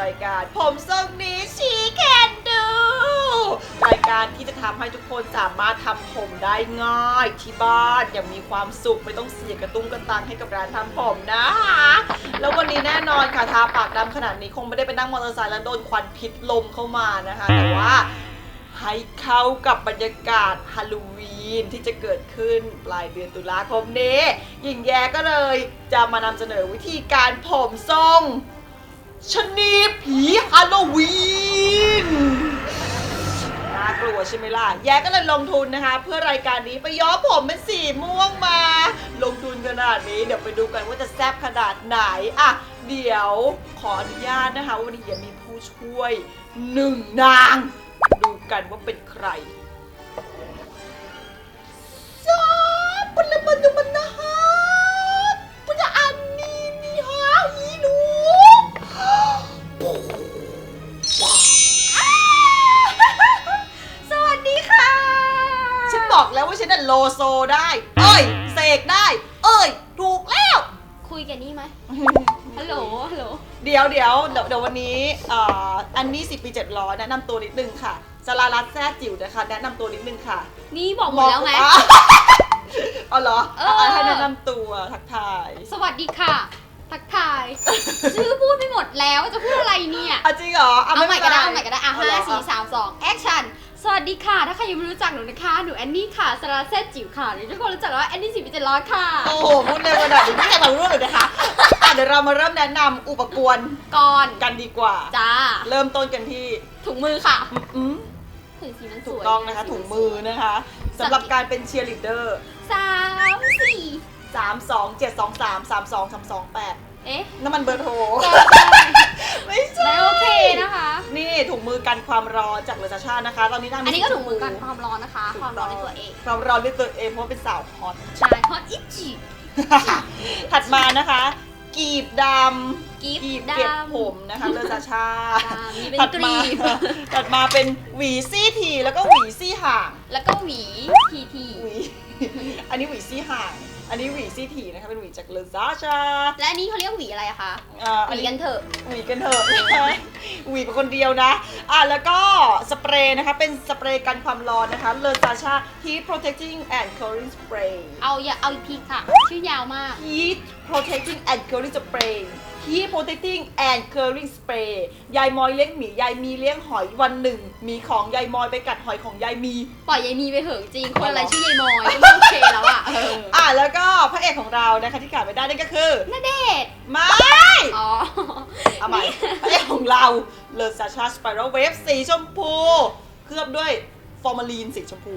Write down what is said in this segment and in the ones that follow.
รายการ ผมทรงนี้ชีแคนดูรายการที่จะทำให้ทุกคนสามารถทำผมได้ง่ายที่บ้านอย่างมีความสุขไม่ต้องเสียกระตุ้งกระตังให้กับร้านทำผมนะคะแล้ววันนี้แน่นอนค่ะทาปากดำขนาดนี้คงไม่ได้ไปนั่งมอเตอร์ไซค์แล้วโดนควันพิษลมเข้ามานะคะแต่ว่าให้เข้ากับบรรยากาศฮาโลวีนที่จะเกิดขึ้นปลายเดือนตุลาคมนี้หญิงแย้ก็เลยจะมานำเสนอวิธีการผมทรง ชนีผีฮาโลวีนน่ากลัวใช่ไหมล่ะ แย้ก็เลยลงทุนนะคะ เพื่อรายการนี้ไปย้อมผมเป็นสีม่วงมา ลงทุนขนาดนี้เดี๋ยวไปดูกันว่าจะแซ่บขนาดไหน อะ เดี๋ยวขออนุญาตนะคะ วันนี้มีผู้ช่วยหนึ่งนาง ดูกันว่าเป็นใคร ได้ เอ้ย เสกได้ เอ้ย ถูกแล้ว คุยกันนี่ไหมฮัลโหล ฮัลโหล เดี๋ยวเดี๋ยวเดี๋ยวเดี๋ยววันนี้เอ่ออันนี้สิปีเจ็ดร้อยแนะนำตัวนิดนึงค่ะสลารัตแซ่จิ๋วนะคะ แนะนำตัวนิดนึงค่ะนี่บอกหมดแล้วไหม อ๋ออ๋อเหรอเออเอาให้แนะนำตัวทักทายสวัสดีค่ะ ทักทาย ชื่อพูดไม่หมดแล้วจะพูดอะไรเนี่ย อะจริงเหรอเอาใหม่ก็ได้ป็เอานใหม่ก็ได้ อะเอห้าเหรอสี่สามสองแอคชั่นส วัสดีค่ะ ถ้าใครยังไม่รู้จักหนูนะคะ หนูแอนนี่ค่ะสาราเซตจิ๋วค่ะหรือทุกคนรู้จักว่าแอนนี่สี่เป็นเจ็ดร้อยค่ะ โอ้โหพูดเร็วขนาดนี้ไม่ใช่เรารู้เลยนะคะอะเดี๋ยวเรามาเริ่มแนะนำอุปกรณ์ก่อน กันดีกว่า จ้า เริ่มต้นกันที่ถุงมือค่ะอืมถุงสีมันสถูกวยต้องนะคะ ถุงมือนะคะสำหรับการเป็นเชียร์ลีดเดอร์สามสี่สามสองเจ็ดสองสามสามสองสามสองแปดเอ๊ะ น้ำมันเบอร์โทรก็ ไม่ใช่ได้โอเคนะคะ นี่ถุงมือกันความร้อนจากเลซาชานะคะ ตอนนี้นางอันนี้ก็ถุงมือกันความร้อนนะคะถูความร้อนในต้งตัวเอง ความร้อนในตัวเองเพราะว่าเป็นสาวฮอตใช่ฮอตอิจิ ถัดมานะคะ กีบดำกีบกีบดำเก็บผมนะคะเลซาชาอ่ามีเป็นถัดกรีมาบ ถัดมาเป็นหวีซี่ทีแล้วก็หวีซี่ห่างแล้วก็หวีทีที หวี อันนี้หวีซี่ห่าง อันนี้หวีซี่ทีนะคะเป็นหวีจากเลซาชาและอันนี้เขาเรียกหวีอะไรอะคะอ่าหอันวีนี้กันเถอะ หวีกันเถอะหวีเป็นคนเดียวนะ อะแล้วก็สเปรย์นะคะเป็นสเปรย์กันความร้อนนะคะเลอซาชา Heat Protecting and Cooling Spray เอาอย่าเอาอีกทีค่ะ ชื่อยาวมาก Heat Protecting and Cooling Spray Heat Protecting and Cooling Spray ยายมอยเลี้ยงหมียายมีเลี้ยงหอยวันหนึ่งมีของยายมอยไปกัดหอยของยายมี ปล่อยยายมีไปเถอะจริง คนอะไรอ๋อชื่อยายมอยก็ไม่โอเคแล้วอะเอออะแล้วก็พระเอกของเรานะคะที่ขาดไม่ได้นั่นก็คือณเดชน์ไม่อ๋อ เอาใหม่พระเอกของเราเลอซาชาสไปรัลเวฟสีชมพู เคลือบด้วยฟอร์มาลีนสีชมพู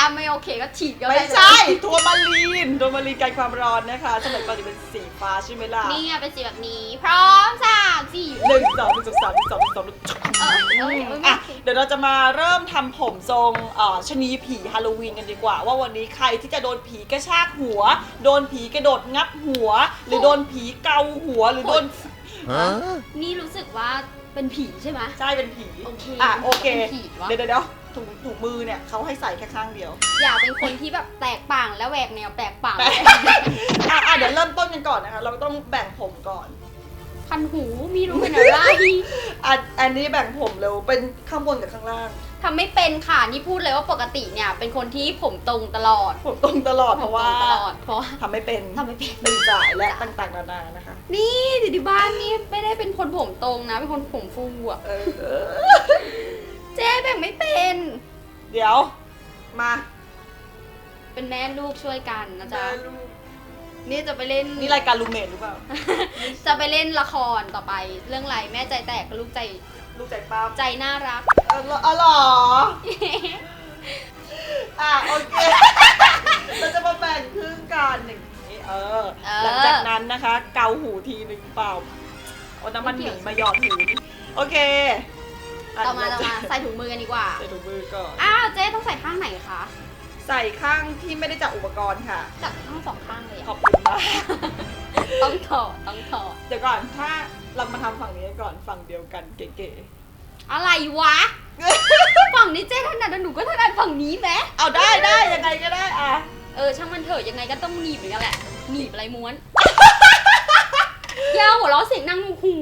ถ้าไม่โอเคก็ฉีดก็ไม่ได้เลยใช่ทัวร์มาลีนทัวร์มาลีนกันความร้อนนะคะสมัยก่อนจะเป็นสีฟ้าใช่ไหมล่ะนี่ไงเป็นสีแบบนี้ พร้อมสามสี่หนึ่งสองหนึ่งสองสามหนึ่งสองหนึ่งสองหนึ่งเออเออเอออะโอเคเดี๋ยวเราจะมาเริ่มทำผมทรงเอ่อชะนีผีฮาโลวีนกันดีกว่า ว่าวันนี้ใครที่จะโดนผีกระชากหัว โดนผีกระโดดงับหัว หรือโดนผีเกาหัวหรือโดน Huh? นี่รู้สึกว่าเป็นผีใช่ไหม ใช่เป็นผี โอเคอะโอเค เป็นผีวะ เดี๋ยวเดี๋ยวเดี๋ยว ถุงถุงมือเนี่ยเขาให้ใส่แค่ข้างเดียว อยากเป็นคนที่แบบแตกต่างและแหวกแนวแปลกป่างแปะอะอะเดี๋ยวเริ่มต้นกันก่อนนะคะ เราต้องแบ่งผมก่อน พันหูมีรู้เป็นอะไรอะอันนี้แบ่งผมเร็วเป็นข้างบนกับข้างล่าง ทำไม่เป็นค่ะนี่พูดเลยว่าปกติเนี่ย เป็นคนที่ผมตรงตลอดผมตรงตลอดเพราะว่าผมตรงตลอดเพราะว่าทำไม่เป็นทำไม่เป็นเป็นสายและต่างๆนานานะคะ นี่อยู่ที่บ้านนี่ไม่ได้เป็นคนผมตรงนะเป็นคนผมฟูอะเออ เจ๊แบ่งไม่เป็น เดี๋ยว มาเป็นแม่ลูกช่วยกันนะจ๊ะแม่ลูกนี่จะไปเล่น นี่รายการลูเมดหรือเปล่า จะไปเล่นละครต่อไป เรื่องอะไรแม่ใจแตกกับลูกใจ ลูกใจป้าใจน่ารักเอออ๋อเหรออะโอเค เราจะมาแบ่งครึ่งกันอย่างนี้เออ เออ หลังจากนั้นนะคะ เกาหูทีหนึ่งเปล่าเอาน้ำมันหไม่เกี่มียวมาหยอดหูดิโอเค ต่อมาะต่อมาใส่ถุงมือกันดีกว่า ใส่ถุงมือก่อน อ้าวเจ๊ต้องใส่ข้างไหนคะ ใส่ข้างที่ไม่ได้จับอุปกรณ์ค่ะ จับข้างสองข้างเลยขออะบคุณมากต้องถอดต้องถอดเดี๋ยวก่อนถ้าเรามาทำฝั่งนี้ก่อนฝั่งเดียวกันเก๋อะไรวะ ฝั่งนี้เจ๊ถนัดแต่หนูก็ถนัดฝั่งนี้ไหมๆเอาได้ได้ยังไงก็ได้อะเออช่างมันเถอะยังไงก็ต้องหนีบเหมือนกันแหละหนีบอะไรม้วน อยาหัวเราะเสียงดังหู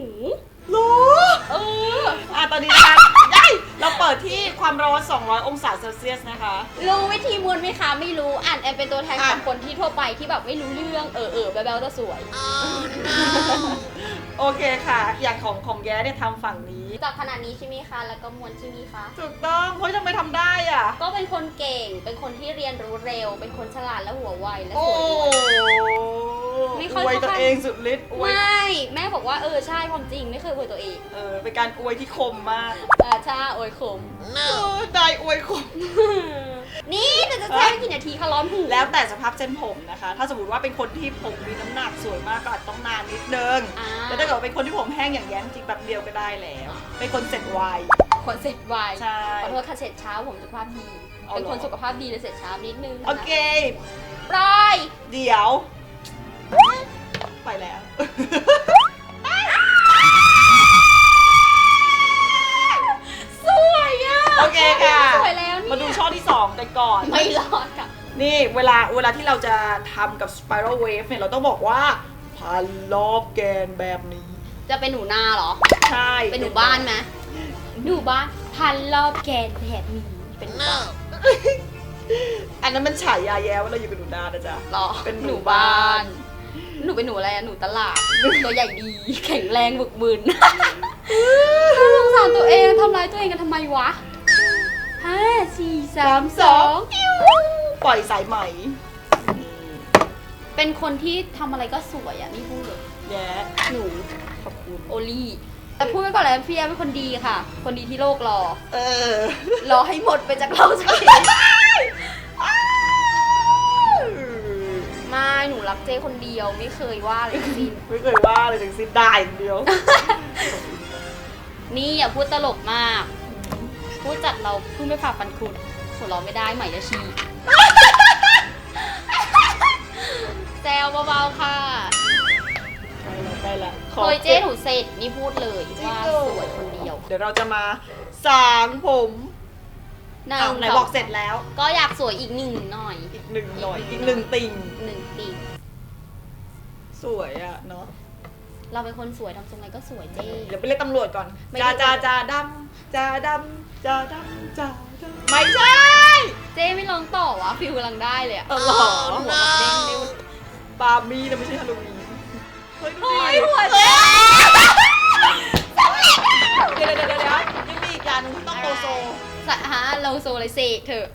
หรอเออ อะตอนนี้นะคะได้เราเปิดที่ความร้อน 200 องศาเซลเซียสนะคะ รู้วิธีม้วนไหมคะไม่รู้อ่านแอนเป็นตัวแทนของอะคนที่ทั่วไปที่แบบไม่รู้เรื่องเออเออแบ๊วๆแต่สวย โอเคค่ะ อย่างของของแย้เนี่ยทำฝั่งนี้ จากขนาดนี้ใช่ไหมคะ แล้วก็ม้วนใช่ไหมคะ ถูกต้องเฮ้ยทำไมทำได้อะ ก็เป็นคนเก่ง เป็นคนที่เรียนรู้เร็ว เป็นคนฉลาดและหัวไวและโอ้สวยด้วย ไม่ค่อยอวยเข้าตัวข้างเองสุดฤทธิ์อวยไม่แม่บอกว่าเออใช่ความจริงไม่เคยอวยตัวเองเออเป็นการอวยที่คมมากเออใช่อวยขมเออได้อวยคมนี่แต่จะแช่ไม่กี่นาทีคะร้อนหูแล้วแต่สภาพเส้นผมนะคะ ถ้าสมมติว่าเป็นคนที่ผมมีน้ำหนักสวยมากก็อาจต้องนานนิดนึงอ่าแต่ถ้าเกิดว่าเป็นคนที่ผมแห้งอย่างแย้มจริงแบบเดียวก็ได้แล้วเป็นคนเสร็จไวคนเสร็จไวใช่ขอโทษค่ะเสร็จเช้าผมสุขภาพดีเอาเป็นเหรอคนสุขภาพดีเลยเสร็จเช้านิดนึงนะโอเคปล่อยเดี๋ยว ไปแล้ว สวยอะโอเคค่ะ สวยแล้วเนี่ยมาดูช่อที่2กันก่อน ไม่รอดค่ะ นี่เวลาเวลาที่เราจะทำกับ Spiral Wave เนี่ยเราต้องบอกว่าพันรอบแกนแบบนี้ จะเป็นหนูนาเหรอ ใช่เป็นหนูบ้านไหมหนูบ้านพันรอบแกนแบบนี้เป็นหนูบ้านอันนั้นมันฉายาแย้ว่าเราอยู่เป็นหนูนานะจ๊ะ หรอเป็นหนูบ้าน หนูเป็นหนูอะไรอะหนูตลาดตัวใหญ่ดี แข็งแรงบึกบึนสงสารตัวเองทำร้ายตัวเองกันทำไมวะห้าสี่สามสองปล่อยสายไหมเป็นคนที่ทำอะไรก็สวยอะนี่พูดเลยแย้หนูขอบคุณโอลี่แต่พูดไว้ก่อนเลยพี่แอมเป็นคนดีค่ะ คนดีที่โลกรอ เออ รอให้หมดไปจากเราสักที รักเจ้คนเดียวไม่เคยว่าเลยทั้งสิ้น ไม่เคยว่าเลยถึงสิ้นได้อย่างเดียว นี่อย่าพูดตลกมาก พูดจัดเราพูดไม่ผ่าฟันคุณหัวเราะไม่ได้ใหม่จะชีแซวเบาๆค่ะไปละเคยเจ้หนูเสร็จนี่พูดเลยว่าสวยคนเดียวเดี๋ยวเราจะมาสางผมหนึ่อ้าวงไหนสงบอกเสร็จแล้ว ก็อยากสวยอีกหนึ่งหน่อย อีกหนึ่งหน่อย อีกหนึ่งติ่งหนึ่งปี สวยอะเนาะเราเป็นคนสวยทำทรงไงก็สวยเจ้เดี๋ยวไปเรียกตำรวจก่อนไม่จ้าได้จ้าจ้าดำจ้าดำจ้าดำจ้าดำไม่ใช่เจ้ไม่ลองต่อวะฟิลกำลังได้เลยอะเออเหรอหัวแบบเด้งเร็วบาร์มี่นะไม่ใช่ฮาโลวีนเฮ้ยดูโอ้ดิยหัวเฮ้เจ้ยเดี๋ยวเดี๋ยวเดี๋ยวเดี๋ยวยังมีอีกอย่างหนึงที่ต้องโลโซ สะฮะเราโซเลยเสกเถอะ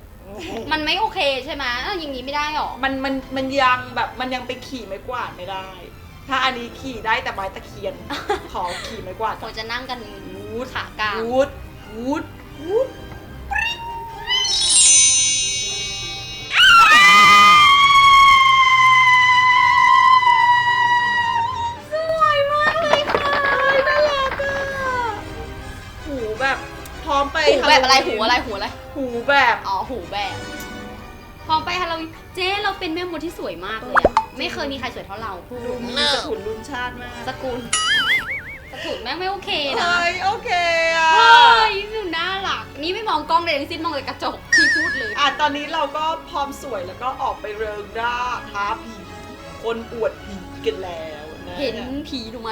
มันไม่โอเคใช่ไหมอ้าวอย่างนี้ไม่ได้หรอ มันมันมันยังแบบมันยังไปขี่ไม้กวาดไม่ได้ ถ้าอันนี้ขี่ได้แต่ไม้ตะเคียน ขอขี่ไม้กวาดควรจะนั่งกันวูดขากลางวูดวูดวูดสวยมากเลยค่ะน่ารักอะหูแบบพร้อมไปหูแบบอะไรฮาโลหูวีนอะไรหูอะไร หูแบบ อ๋อหูแบบพร้อมไปฮาโลวีนเจ๊เราเป็นแม่มดที่สวยมากเลยอะไม่เคยมีใครสวยเท่าเราพูดดูมีสกุลรุ่นชาติมากสกุลสกุลแม่งไม่โอเคนะเฮ้ยโอเคอะเฮ้ยหนูน่ารักนี่ไม่มองกล้องเลยทั้งสิ้นมองแต่กระจกที่พูดเลยอะตอนนี้เราก็พร้อมสวยแล้วก็ออกไปเริงร่าท้าผีคนอวดผีกันแล้วนะเห็นผีหนูไหม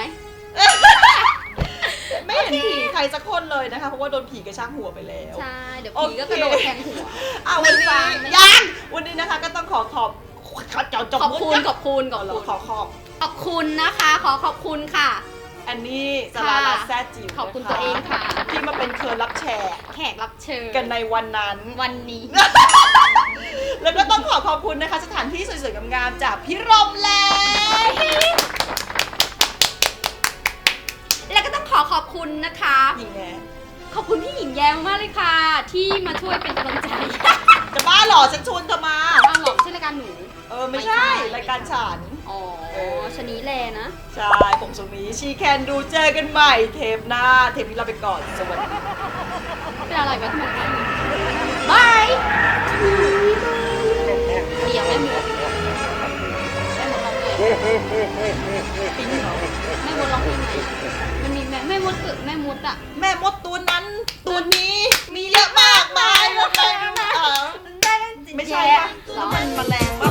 ไม่เห็นผีใครสักคนเลยนะคะ เพราะว่าโดนผีกระชากหัวไปแล้ว ใช่ เดี๋ยวโอผีเคก็กระโดดแทงหัว อะวันไม่ฟันี้งไม่ยังวันนี้นะคะก็ต้องขอขอบขอจอจขอบคุณขอบคุณขก่ออนบเราคุณขอขอบขอบคุณนะคะ ขอขอบคุณค่ะอันนี้สลาลาแซ่จิ๋วขอบคุณนะะตัวเองค่ะ ที่มาเป็นเคิร์นรับแขกแขกรับเชิญกันในวันนั้นวันนี้ แล้วก็ต้องขอขอบคุณนะคะ สถานที่สวยๆงามๆจากพิรมแล ขอขอบคุณนะคะ หญิงแงขอบคุณพี่หญิงแย้มมากเลยค่ะ ที่มาช่วยเป็นกำลังใจจะบ้าเหรอฉันชวนเธอมา เอาหรอกใช่รายการหนู เออ ไม่ใช่รายการฉัน อ๋อเออชะนีแลนะ ใช่ผมสุนี้ชีแคนดูเจอกันใหม่ เทปหน้า เทปนี้เราไปก่อน สวัสดี เป็นอะไรไหมทำไมบายเดี๋ยวแม่หมดแม่หมดร้องเพลงปิ้งเหรอแม่มดร้องเพลงไหน แม่มุดตึกไม่มุดอะ แม่มดตัวนั้น ตัวนี้มีเยอะมากมายแล้วแม่เออไม่ใช่ปะแล้วมันแมลงปะ